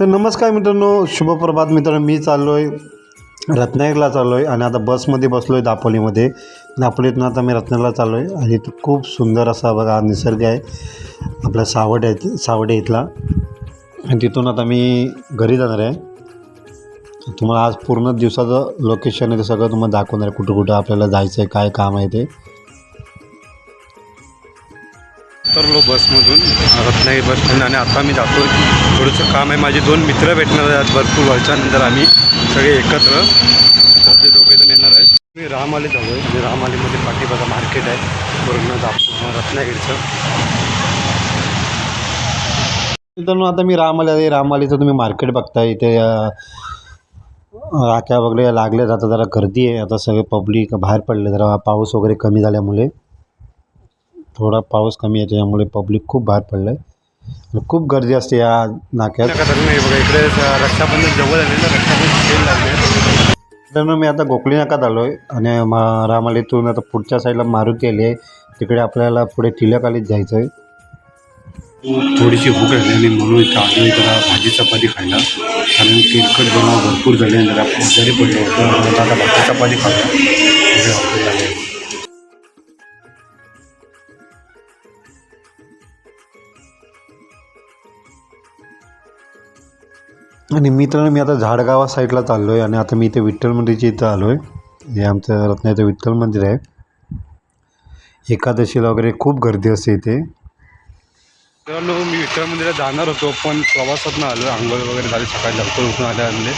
तर नमस्कार मित्रांनो शुभप्रभात मित्रांनो मी चाललो आहे रत्नागिरीला चाललो आहे आणि आता बसमध्ये बसलो आहे दापोलीमध्ये. दापोलीतून आता मी रत्नागिरीला चाललो आहे आणि खूप सुंदर असा बघा निसर्ग आहे. आपल्या सावड आहे सावडे इथला. आणि तिथून आता मी घरी जाणार आहे. तुम्हाला आज पूर्ण दिवसाचं लोकेशन आहे ते सगळं तुम्हाला दाखवणार आहे कुठं कुठं आपल्याला जायचं आहे काय काम आहे ते. उतरलो बसमधून. रत्नागिरी बस स्टँड आणि आता मी जातो थोडंसं काम आहे. माझे दोन मित्र भेटणार आहेत भरपूर वर्षानंतर आम्ही. सगळे एकत्र. तर ते दोघे जण येणार आहेत. मी रामआली झालो आहे म्हणजे रामालीमध्ये पाठीबागा मार्केट आहे. पूर्ण दाप रत्नागिरीचं मित्रांनो आता मी रामाली आहे. रामआलीचं तुम्ही मार्केट बघताय. इथे राख्या वगैरे लागल्या जातात. जरा गर्दी आहे. आता सगळे पब्लिक बाहेर पडले. जरा पाऊस वगैरे कमी झाल्यामुळे. थोडा पाऊस कमी आहे त्याच्यामुळे पब्लिक खूप बाहेर पडलं आहे खूप गर्दी असते या नाक्यात. इकडे रक्षाबंधन जवळ आले ना रक्षाबंधन सेल लागले मित्रांनो मी आता गोखली नाकात आलो आहे आणि मा रामालीतून आता पुढच्या साईडला मारुती आली आहे. तिकडे आपल्याला पुढे टिळकालीत जायचं आहे थोडीशी भूक आणि म्हणून इथं आलो जरा भाजी चपाती खायला. कारण तेलकट बनवा भरपूर झाले जरा आजारी पडलो होतो आता भाजी चपाती खाल्ला. आणि मित्रांनो मी आता झाडगावा साईडला चाललो आहे आणि आता मी इथे विठ्ठल मंदिरच्या इथं आलो आहे हे आमचं रत्नाचं विठ्ठल मंदिर आहे. एकादशीला वगैरे खूप गर्दी असते इथे. मित्रांनो मी विठ्ठल मंदिरात जाणार होतो पण प्रवासातनं आलो आंघोळ वगैरे झाली सकाळी लवकर उठून आल्यामुळे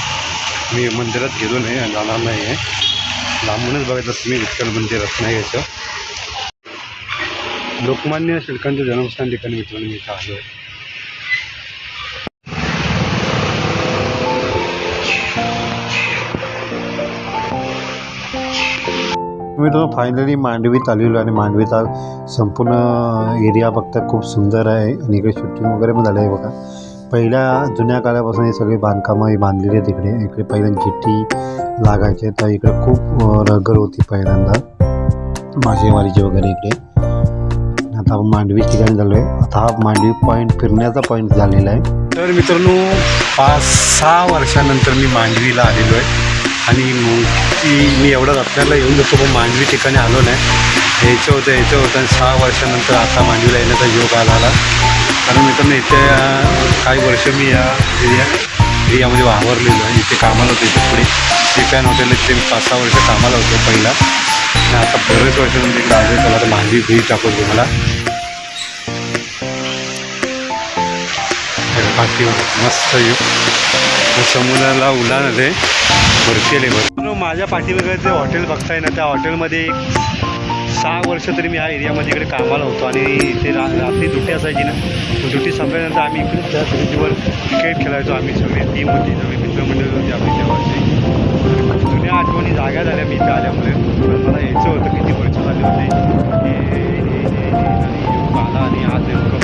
मी मंदिरात गेलो नाही आणि जाणार नाही आहे. लांबूनच बघितलं मी विठ्ठल मंदिर रत्नागिरीचं लोकमान्य शिल्कांचं जन्मस्थान ठिकाणी मित्रांनो मी इथं आलो आहे मित्रांनो फायनली मांडवीत आलेलो आहे आणि मांडवीचा संपूर्ण एरिया बघता खूप सुंदर आहे आणि इकडे शूटिंग वगैरे पण झालं आहे बघा. पहिल्या जुन्या काळापासून हे सगळी बांधकामं ही बांधलेली आहेत इकडे. इकडे पहिल्यांदा जिट्टी लागायचे तर इकडे खूप रगर होती पहिल्यांदा. मासेमारीची वगैरे इकडे. आता आपण मांडवी ठिकाणी झालो आहे आता हा मांडवी पॉईंट फिरण्याचा पॉईंट झालेला आहे. तर मित्रांनो पाच सहा वर्षानंतर मी मांडवीला आलेलो आहे. आणि मग ती मी एवढा रत्नाला येऊन जातो पण मांडवी ठिकाणी आलो नाही. यायचं होतं यायचं होतं आणि सहा वर्षानंतर आता मांडवीला येण्याचा योग आला आला. कारण मित्रांनो इथे काही वर्ष मी या एरिया एरियामध्ये वावरलेलो आहे. इथे कामाला होतो इथे पुढे चिकन हॉटेल इथे पाच सहा वर्ष कामाला होतो पहिला. आणि आता बरेच वर्षानंतर इकडे आलो त्याला तर मांडवी भेट टाकतो तुम्हाला बाकी मस्त येऊ समुद्राला उलान आले भरती भर माझ्या पाठीमागे जे हॉटेल बघताय ना त्या हॉटेलमध्ये एक सहा वर्ष तरी मी ह्या एरियामध्ये इकडे कामाला होतो आणि इथे रा रात्री दुटी असायची ना दुटी संपल्यानंतर आम्ही इकडे त्या ब्रिजवर क्रिकेट खेळायचो आम्ही सगळे टीम होती सगळी मित्रमंडळी होती आपली तेव्हाची जुन्या आठवणी जाग्या झाल्या मी इथे आल्यामुळे पण मला यायचं होतं किती वर्ष झाले होते आणि आला आणि आज नेमकं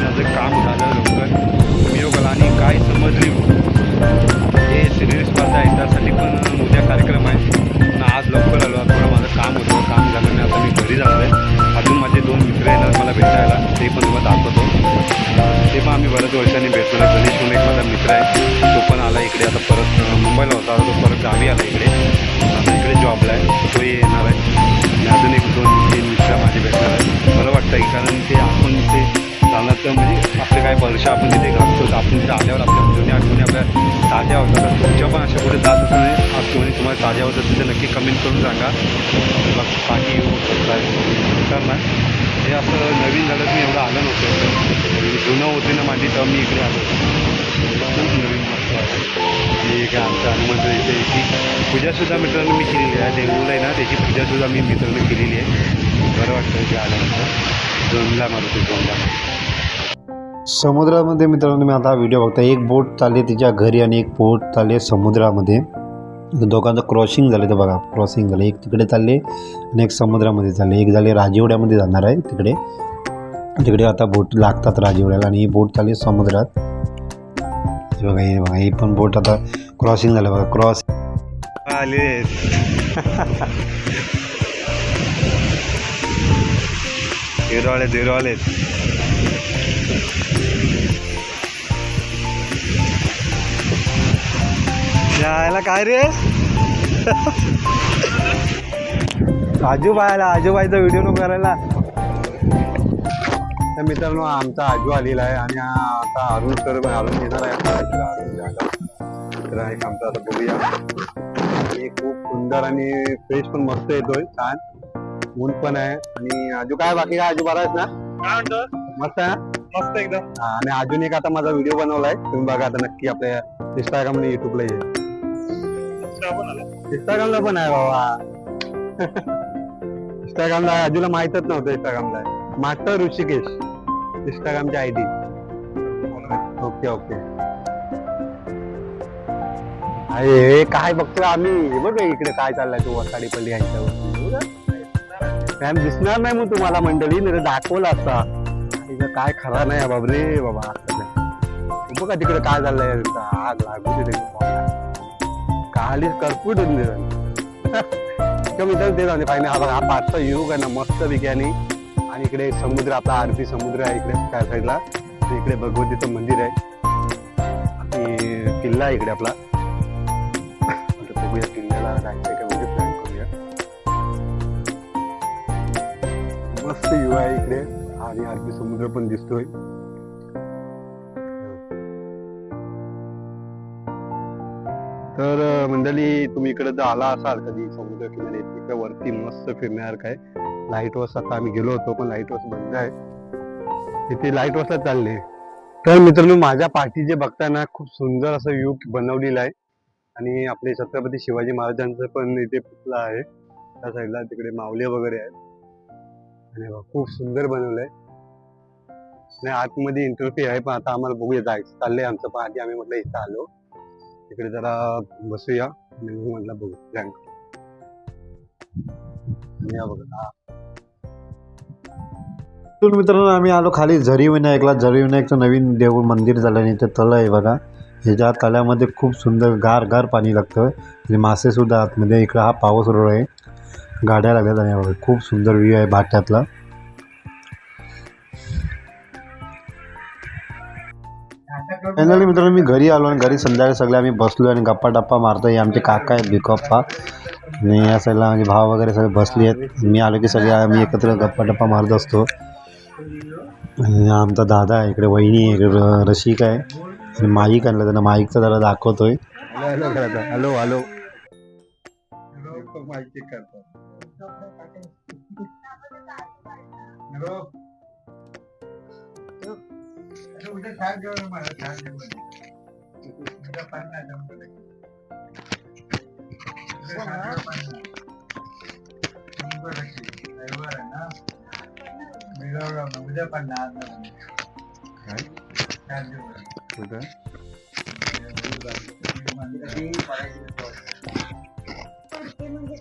बऱ्याच वर्षांनी भेटलेला गणेश म्हणून एक माझा मित्र आहे. तो पण आला इकडे. आता परत मुंबईला होता. आता तो परत गावी आला इकडे. आता इकडे जॉबला आहे. तोही येणार आहे. आणि अजून एक दोन तीन मित्र माझे भेटणार आहे बरं वाटतं की कारण ते आपण ते जाणार तर म्हणजे आपले काय वर्ष आपण तिथे घालतो. आपण तिथे आल्यावर आपल्या जुन्या आठवणी आपल्या ताज्या होतात. तुमच्या पण अशा कुठे जात असताना आठवणी तुम्हाला ताज्या होतात तिथे नक्की कमेंट करून सांगा. बाकी येऊ करणार? हे असं नवीन झालं मी एवढं आलं नव्हतं. म्हणजे जुनं होते ना माझी तर मी इकडे आलो. खूप नवीन मस्त आणि काय आमचं हनुमंत इथे याची पूजासुद्धा मित्रांनो मी केलेली आहे. देऊळ आहे ना त्याची पूजासुद्धा मी मित्रांनो केलेली आहे. बरं वाटतं इथे आल्यानंतर. जोनला मारुती जोनला. समुद्रामध्ये मित्रांनो मी आता व्हिडिओ बघता एक बोट चालली तिच्या घरी आणि एक बोट चालली समुद्रामध्ये. दोघांचं क्रॉसिंग झालं तर बघा. क्रॉसिंग झालं. एक तिकडे चालले आणि एक समुद्रामध्ये चालले. एक झाले राजेवड्यामध्ये जाणार आहे तिकडे. तिकडे आता बोट लागतात राजेवड्याला आणि ही बोट चालली समुद्रात. हे बघा हे बघा हे पण बोट आता क्रॉसिंग झालं बघा. क्रॉस आले. हिरो आले हिरो आलेत यायला काय रे? आजूबाईला आजूबाईचा व्हिडिओ नको करायला. तर मित्रांनो आमचा आजू आलेला आहे आणि आता अरुण सर पण अरुण येणार आहे. तर एक आमचा आता बघूया. आणि खूप सुंदर आणि फ्रेश पण मस्त येतोय छान. ऊन पण आहे. आणि आजू काय बाकी काय आजू बरा आहेस ना? मस्त आहे ना? मस्त एकदम. आणि अजून एक आता माझा व्हिडिओ बनवलाय. तुम्ही बघा आता नक्की आपल्या इंस्टाग्राम आणि युट्यूबला येईल. इंस्टाग्रामला पण आहे बाबा. इंस्टाग्रामला अजूनला माहितच नव्हतं इंस्टाग्रामला मास्टर ऋषिकेश इंस्टाग्रामची आय डी ओके ओके अरे काय बघतोय आम्ही? हे बघ इकडे काय चाललंय तू वसाडी पल्ली यांच्यावर मॅम दिसणार नाही मग तुम्हाला मंडळी. नाही तर दाखवलं असता इथं काय खरा नाही बाबरे बाबा असं नाही. बघा तिकडे काय चाललंय. आग लागू दे काळी करपूट होऊन दे कमी तर ते जाऊ पाहिजे हा बघा हा पाचचा युग आहे ना मस्त विज्ञानी आणि इकडे समुद्र आपला आरती समुद्र आहे इकडे काय साईडला इकडे भगवतीचं मंदिर आहे. आणि किल्ला आहे इकडे आपला. बघूया किल्ल्याला जायचं का म्हणजे प्लॅन करूया. मस्त युवा आहे इकडे. आणि अरबी समुद्र पण दिसतोय. तर मंडळी तुम्ही इकडे जर आला असाल कधी समुद्र किनारे तिकडे वरती मस्त फिरण्यासारखं आहे. लाइट हाऊस आता आम्ही गेलो होतो पण लाइट हाऊस बंद आहे. तिथे लाइट हाऊसला चालले. तर मित्रांनो माझ्या पाठी जे बघताय ना खूप सुंदर असं व्ह्यू बनवलेलं आहे. आणि आपले छत्रपती शिवाजी महाराजांचं पण इथे पुतला आहे. त्या साईडला तिकडे मावले वगैरे आहेत. आणि खूप सुंदर बनवलंय आणि आतमध्ये इंटरव्ह्यू आहे पण आता आम्हाला बघूया जायचं चाललंय आमचं पण आधी आम्ही म्हटलं इथं आलो. तिकडे जरा बसूया म्हटलं बघू प्लॅन या बघा. मित्रांनो आम्ही आलो खाली झरी विनायकला. झरी विनायकचं नवीन देऊळ मंदिर झालं आणि ते तळ आहे बघा. ह्याच्या तळ्यामध्ये खूप सुंदर गार गार पाणी लागतं. आणि मासेसुद्धा आतमध्ये. इकडं हा पाऊस रोड आहे. गाड्या लागल्या जाण्या बघा, खूप सुंदर व्ह्यू आहे भाट्यातला. फायनली मित्रांनो मी घरी आलो आणि घरी संध्याकाळी सगळे आम्ही बसलो आणि गप्पा टप्पा मारतो हे आमचे काका आहेत बिकप्पा आणि या साईडला माझे भाव वगैरे सगळे बसले आहेत. मी आलो की सगळे आम्ही एकत्र गप्पा टप्पा मारत असतो. आणि आमचा दादा आहे इकडे वहिनी आहे इकडे रसिक आहे. आणि माईक आणलं त्यांना माईकचा जरा दाखवतोय. Hello hello. करायचं हॅलो हॅलो माहिती चेक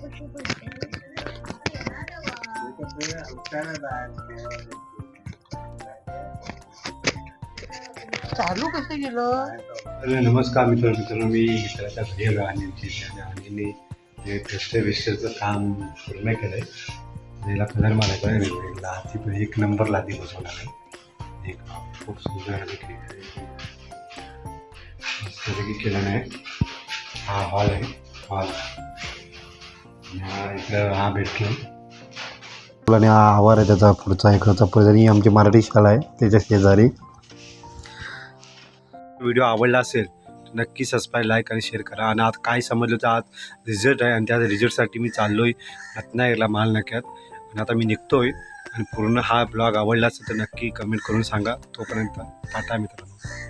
करतो कुठं चालू कसं गेलं? हॅलो नमस्कार मित्र मित्रांनो मी मित्राच्या घरी आलो आणि आणि हे विस्टरचं काम पूर्ण केलंय याला कलर मारायचा आहे. लादी पण एक नंबर लादी बसवणार आहे. एक खूप सुंदर आणि केलं नाही हा हॉल आहे. हॉल. इकडं हा भेटलो. आणि हा आवार आहे त्याचा पुढचा इकडचा. पुढे ही आमची मराठी शाळा आहे. त्याच्या शेजारी व्हिडिओ आवडला असेल तर नक्की सबस्क्राईब लाईक आणि शेअर करा. आणि आज काय समजलं तर आज रिझल्ट आहे आणि त्या रिझल्टसाठी मी चाललो आहे रत्नागिरीला मालनाक्यात. आणि आता मी निघतो आहे आणि पूर्ण हा ब्लॉग आवडला असेल तर नक्की कमेंट करून सांगा. तोपर्यंत टाटा मित्रांनो.